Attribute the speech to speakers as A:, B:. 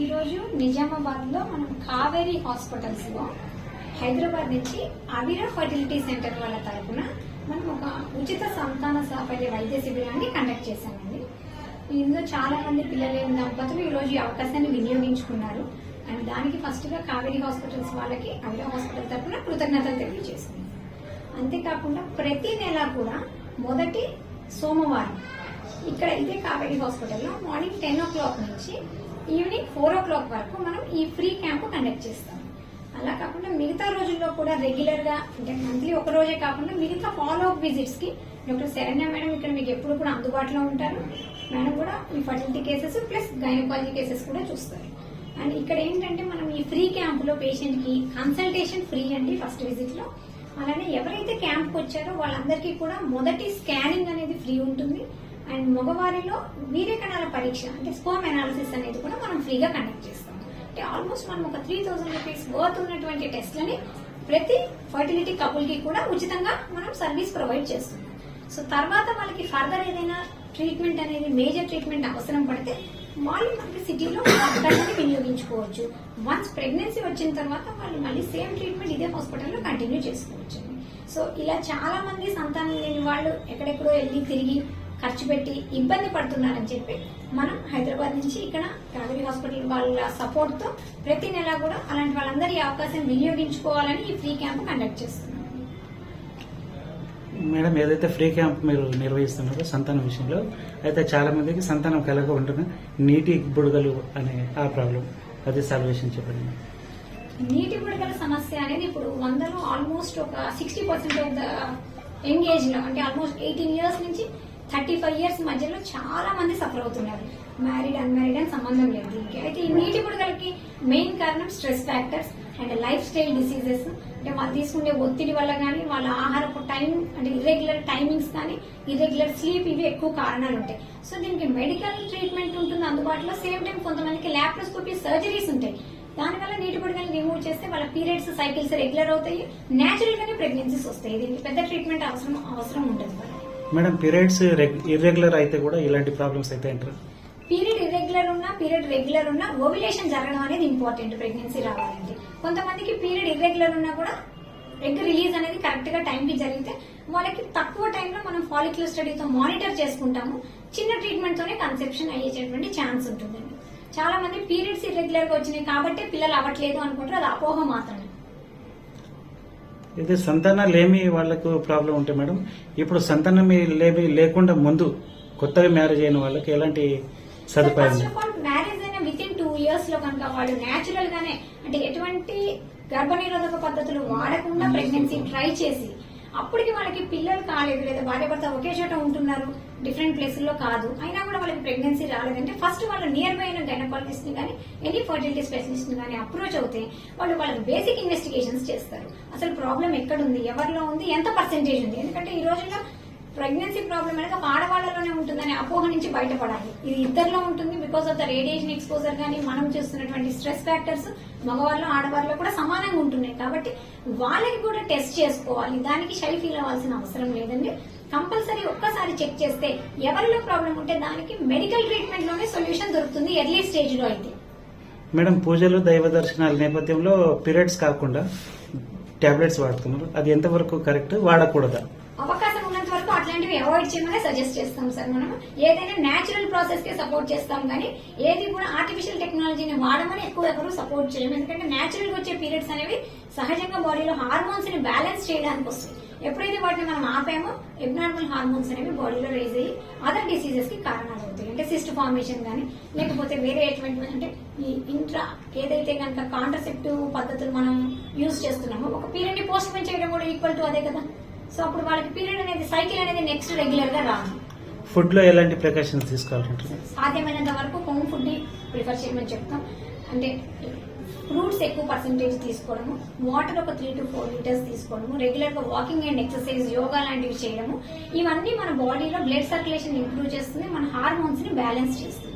A: ఈరోజు నిజామాబాద్లో మనం కావేరీ హాస్పిటల్స్లో హైదరాబాద్ నుంచి అవిరా ఫర్టిలిటీ సెంటర్ వాళ్ళ తరపున మనం ఒక ఉచిత సంతాన సాఫల్య వైద్య శిబిరాన్ని కండక్ట్ చేశామండి. ఇందులో చాలా మంది పిల్లలు దంపతులు ఈరోజు ఈ అవకాశాన్ని వినియోగించుకున్నారు. అండ్ దానికి ఫస్ట్గా కావేరీ హాస్పిటల్స్ వాళ్ళకి అవిరా హాస్పిటల్ తరపున కృతజ్ఞతలు తెలియజేసింది అంతేకాకుండా ప్రతి నెల కూడా మొదటి సోమవారం ఇక్కడ ఇదే కావేరీ హాస్పిటల్లో మార్నింగ్ టెన్ ఓ క్లాక్ నుంచి ఈవినింగ్ ఫోర్ ఓ క్లాక్ వరకు మనం ఈ ఫ్రీ క్యాంప్ కండక్ట్ చేస్తాం. అలా కాకుండా మిగతా రోజుల్లో కూడా రెగ్యులర్గా అంటే మంత్లీ ఒక రోజే కాకుండా మిగతా ఫాలో అప్ విజిట్స్కి డాక్టర్ శరణ్య మేడం ఇక్కడ మీకు ఎప్పుడు కూడా అందుబాటులో ఉంటారు. మేడం కూడా ఈ fertility cases plus gynaecology cases కూడా చూస్తారు. అండ్ ఇక్కడ ఏంటంటే మనం ఈ ఫ్రీ క్యాంప్లో పేషెంట్కి కన్సల్టేషన్ ఫ్రీ అండి ఫస్ట్ విజిట్లో. అలానే ఎవరైతే క్యాంప్ వచ్చారో వాళ్ళందరికీ కూడా మొదటి స్కానింగ్ అనేది ఫ్రీ ఉంటుంది. అండ్ మగవారిలో వీర్య కణాల పరీక్ష అంటే స్పోమ్ అనాలిసిస్ అనేది కూడా మనం ఫ్రీగా కండక్ట్ చేస్తాం. అంటే ఆల్మోస్ట్ మనం ఒక త్రీ థౌసండ్ రూపీస్ వర్త్ ఉన్నటువంటి టెస్ట్లని ప్రతి ఫర్టిలిటీ కపుల్కి కూడా ఉచితంగా మనం సర్వీస్ ప్రొవైడ్ చేస్తున్నాం. సో తర్వాత వాళ్ళకి ఫర్దర్ ఏదైనా ట్రీట్మెంట్ అనేది మేజర్ ట్రీట్మెంట్ అవసరం పడితే వాళ్ళు మనకి సిటీలో డాక్టర్ని వినియోగించుకోవచ్చు. వన్స్ ప్రెగ్నెన్సీ వచ్చిన తర్వాత వాళ్ళు మళ్ళీ సేమ్ ట్రీట్మెంట్ ఇదే హాస్పిటల్లో కంటిన్యూ చేసుకోవచ్చు. సో ఇలా చాలా మంది సంతానం లేని వాళ్ళు ఎక్కడెక్కడో వెళ్ళి తిరిగి ఖర్చు పెట్టి ఇబ్బంది పడుతున్నారని చెప్పి మనం హైదరాబాద్ నుంచి ఇక్కడ కావేరీ హాస్పిటల్ వాళ్ళ సపోర్ట్తో ప్రతి నెల కూడా అలాంటి వాళ్ళందరి ఈ అవకాశం వినియోగించుకోవాలని ఈ ఫ్రీ క్యాంప్ కండక్ట్ చేస్తున్నాం.
B: మేడం ఏదైతే ఫ్రీ క్యాంప్ మీరు నిర్వహిస్తున్నారో సంతానం విషయంలో అయితే చాలా మందికి సంతానం కలగ ఉంటున్న నీటి బుడగలు అనే ఆ ప్రాబ్లం అది సాల్వేషన్ చెప్పండి.
A: నీటి బుడగల సమస్య అనేది ఇప్పుడు వందలో ఆల్మోస్ట్ ఒక sixty percent of the young ఏజ్లో అంటే ఆల్మోస్ట్ ఎయిటీన్ ఇయర్స్ నుంచి థర్టీ ఫైవ్ ఇయర్స్ మధ్యలో చాలా మంది సఫర్ అవుతున్నారు. మ్యారీడ్ అన్మ్యారీడ్ అని సంబంధం లేదు దీనికి. అయితే ఈ నీటి బుడగలకి మెయిన్ కారణం stress factors and lifestyle diseases అంటే వాళ్ళు తీసుకునే ఒత్తిడి వల్ల కానీ వాళ్ళ ఆహారపు టైం అంటే ఇర్రెగ్యులర్ టైమింగ్స్ కానీ ఇర్రెగ్యులర్ స్లీప్ ఇవి ఎక్కువ కారణాలు ఉంటాయి. సో దీనికి మెడికల్ ట్రీట్మెంట్ ఉంటుంది. అందుబాటులో సేమ్ టైం కొంతమందికి ల్యాప్రోస్కోపీ సర్జరీస్ ఉంటాయి. దానివల్ల నీటి బుడగలు రిమూవ్ చేస్తే వాళ్ళ పీరియడ్స్ సైకిల్స్ రెగ్యులర్ అవుతాయి. నేచురల్ గానే ప్రెగ్నెన్సీస్ వస్తాయి. దీనికి పెద్ద ట్రీట్మెంట్ అవసరం అవసరం ఉంటుంది
B: మేడం పీరియడ్స్ ఇర్రెగ్యులర్ అయితే కూడా ఇలాంటి ప్రాబ్లమ్స్ అయితే అంటారు
A: పీరియడ్ ఇర్రెగ్యులర్ ఉన్నా పీరియడ్ రెగ్యులర్ ఉన్నా ఓవిలేషన్ జరగడం అనేది ఇంపార్టెంట్ ప్రెగ్నెన్సీ రావాలంటే. కొంతమందికి పీరియడ్ ఇర్రెగ్యులర్ ఉన్నా కూడా ఎగ్ రిలీజ్ అనేది కరెక్ట్గా టైం కి జరిగితే వాళ్ళకి తక్కువ టైంలో మనం ఫాలిక్యులర్ స్టడీతో మానిటర్ చేసుకుంటాము. చిన్న ట్రీట్మెంట్ తోనే కన్సెప్షన్ అయ్యేటటువంటి ఛాన్స్ ఉంటుందండి. చాలా మంది పీరియడ్స్ ఇర్రెగ్యులర్గా వచ్చినాయి కాబట్టి పిల్లలు అవ్వట్లేదు అనుకుంటారు అది అపోహ మాత్రమే.
B: ఇది సంతానం లేమి వాళ్ళకు ప్రాబ్లం ఉంటే మేడం ఇప్పుడు సంతానం లేమి లేకుండా ముందు కొత్తగా మ్యారేజ్ అయిన వాళ్ళకి ఎలాంటి సదుపాయం
A: మ్యారేజ్ అయిన విత్ ఇన్ టూ ఇయర్స్లో కనుక వాళ్ళు గానే అంటే ఎటువంటి గర్భనిరోధక పద్ధతులు వాడకుండా ప్రెగ్నెన్సీ ట్రై చేసి అప్పటికి వాళ్ళకి పిల్లలు కాలేదు లేదా భార్య భర్త ఒకే చోట ఉంటున్నారు డిఫరెంట్ ప్లేసుల్లో కాదు. అయినా కూడా వాళ్ళకి ప్రెగ్నెన్సీ రాలేదంటే ఫస్ట్ వాళ్ళు నియర్ బై అయిన గైనకాలజిస్ట్ని కానీ ఎనీ ఫర్టిలిటీ స్పెషలిస్ట్ని కానీ అప్రోచ్ అవుతే వాళ్ళు వాళ్ళకి బేసిక్ ఇన్వెస్టిగేషన్స్ చేస్తారు. అసలు ప్రాబ్లం ఎక్కడుంది? ఎవరిలో ఉంది? ఎంత పర్సెంటేజ్ ఉంది? ఎందుకంటే ఈ రోజుల్లో ప్రెగ్నెన్సీ ప్రాబ్లం అనేది ఒక ఆడవాళ్ళలోనే ఉంటుందనే అపోహ నుంచి బయటపడాలి. ఇది ఇద్దరిలో ఉంటుంది because of the radiation exposure కానీ మనం చూస్తున్నటువంటి స్ట్రెస్ ఫ్యాక్టర్స్ మగవాళ్ళు ఆడవాళ్ళు కూడా సమానంగా ఉంటున్నాయి. కాబట్టి వాళ్ళకి కూడా టెస్ట్ చేసుకోవాలి. దానికి షై ఫీల్ అవ్వాల్సిన అవసరం లేదండి. కంపల్సరీ ఒక్కసారి చెక్ చేస్తే ఎవరిలో ప్రాబ్లం ఉంటే దానికి మెడికల్ ట్రీట్మెంట్లోనే సొల్యూషన్ దొరుకుతుంది ఎర్లీ స్టేజ్లో అయితే.
B: మేడం పూజలు దైవ దర్శనాల నేపథ్యంలో పీరియడ్స్ కాకుండా టాబ్లెట్స్ వాడుతున్నారు. అది ఎంతవరకు కరెక్ట్ వాడకూడదా?
A: అవకాశం వరకు అట్లాంటివి అవాయిడ్ చేయమని సజెస్ట్ చేస్తాం సార్ మనం. ఏదైనా న్యాచురల్ ప్రాసెస్కే సపోర్ట్ చేస్తాం కానీ ఏది కూడా ఆర్టిఫిషియల్ టెక్నాలజీని వాడమని ఎక్కువ ఎవరు సపోర్ట్ చేయము ఎందుకంటే నేచురల్గా వచ్చే పీరియడ్స్ అనేవి సహజంగా బాడీలో హార్మోన్స్ని బ్యాలెన్స్ చేయడానికి వస్తాయి. ఎప్పుడైతే వాటిని మనం ఆపామో ఎబ్నార్మల్ హార్మోన్స్ అనేవి బాడీలో రేజ్ అయ్యి అదర్ డిసీజెస్కి కారణాలు అవుతాయి అంటే సిస్ట్ ఫార్మేషన్ కానీ లేకపోతే వేరే ఎటువంటి అంటే ఈ ఇంట్రా ఏదైతే కనుక కాంట్రసెప్టివ్ పద్ధతులు మనం యూజ్ చేస్తున్నామో ఒక పీరియడ్ని పోస్ట్ పోన్ చేయడం కూడా ఈక్వల్ టు అదే కదా? సో అప్పుడు వాళ్ళకి పీరియడ్ అనేది సైకిల్ అనేది నెక్స్ట్ రెగ్యులర్గా రాదు.
B: ఫుడ్లో ఎలాంటి ప్రికాషన్స్ తీసుకోవాలంటారు?
A: సాధ్యమైనంత వరకు హోమ్ ఫుడ్ని ప్రిఫర్ చేయమని చెప్తాం. అంటే ఫ్రూట్స్ ఎక్కువ పర్సంటేజ్ తీసుకోవడము వాటర్ ఒక త్రీ టు ఫోర్ లీటర్స్ తీసుకోవడము రెగ్యులర్గా వాకింగ్ అండ్ ఎక్సర్సైజ్ యోగా లాంటివి చేయడము ఇవన్నీ మన బాడీలో బ్లడ్ సర్క్యులేషన్ ఇంప్రూవ్ చేస్తుంది మన హార్మోన్స్ని బ్యాలెన్స్ చేస్తుంది.